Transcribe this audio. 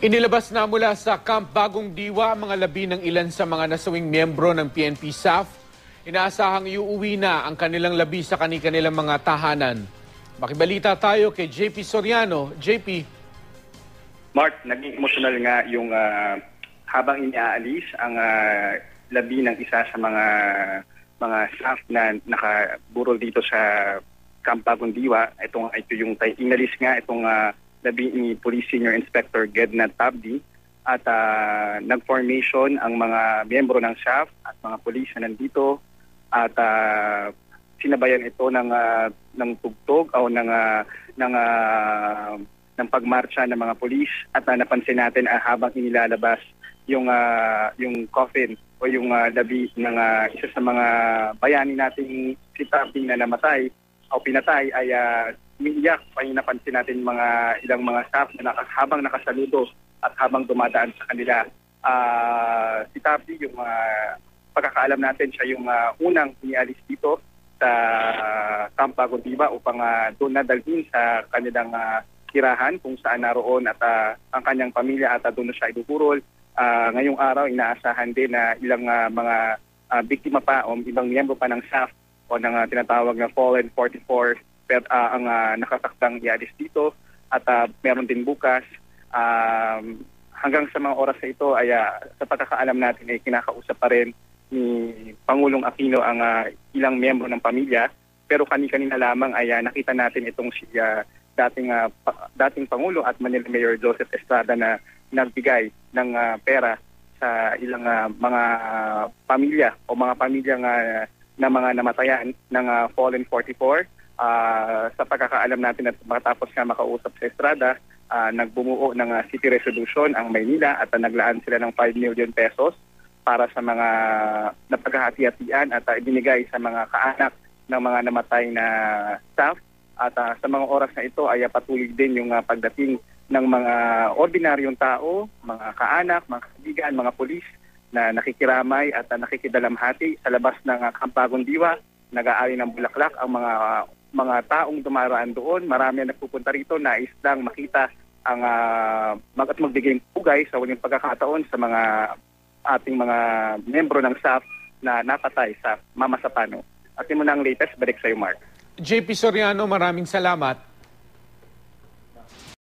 Inilabas na mula sa Camp Bagong Diwa mga labi ng ilan sa mga nasawing miyembro ng PNP SAF. Inaasahang iuwi na ang kanilang labi sa kanilang mga tahanan. Makibalita tayo kay JP Soriano. JP, Mark, naging emotional nga yung ah, habang iniaalis ang ah, labi ng isa sa mga mga staff na nakaburol dito sa Camp Bagong Diwa. Itong, ito yung inalis nga itong ah, labi ni Police Senior Inspector Gedna Tabdi at ah, nag-formation ang mga miyembro ng staff at mga pulis na nandito. At ah, sinabayan ito ng ah, ng tugtog o ng ah, ng ah, ng pagmarcha ng mga pulis. At ah, napansin natin ah, habang inilalabas yung ah, yung coffin o yung ah, labi ng ah, isa sa mga bayani nating si Tapping na namatay o pinatay ay uh, umiiyak pa yung napansin natin mga ilang mga staff na naka, habang nakasaludo at habang dumadaan sa kanila. Ah, si Tapping yung ah, pagkakaalam natin siya yung ah, unang inialis dito sa Camp Bagong Diva upang ah, doon nadalhin sa kanilang ah, tirahan kung saan naroon at ah, ang kanyang pamilya at ah, doon na siya iduburol. Ah, ngayong araw inaasahan din na ilang ah, mga ah, biktima pa o ibang miyembro pa ng staff o ng ah, tinatawag na Fallen 44 pero ah, ang ah, nakatakdang ialis dito at ah, meron din bukas. Um, hanggang sa mga oras na ito ay ah, sa pagkakaalam natin ay kinakausap pa rin ni Pangulong Aquino ang ah, ilang miyembro ng pamilya. Pero kani-kanina lamang ay ah, nakita natin itong si ah, dating ah, pa- dating Pangulo at Manila Mayor Joseph Estrada na nagbigay ng ah, pera sa ilang ah, mga ah, pamilya o mga pamilya nga na mga namatayan ng ah, Fallen 44 Ah, sa pagkakaalam natin at matapos nga makausap sa Estrada, ah, nagbumuo ng ah, city resolution ang Maynila at ah, naglaan sila ng 5 million pesos para sa mga napaghahati-hatian at ah, ibinigay sa mga kaanak ng mga namatay na staff. At ah, sa mga oras na ito ay ah, patuloy din yung ah, pagdating ng mga ordinaryong tao, mga kaanak, mga kaibigan, mga pulis na nakikiramay at uh, nakikidalamhati sa labas ng uh, Kampagong Diwa. Nag-aari ng bulaklak ang mga mga taong dumaraan doon. Marami ang nagpupunta rito nais lang makita ang uh, mag at magbigay pugay sa walang pagkakataon sa mga ating mga membro ng staff na napatay sa Mama Sapano. At yun muna ang latest. Balik sa iyo, Mark. JP Soriano, maraming salamat.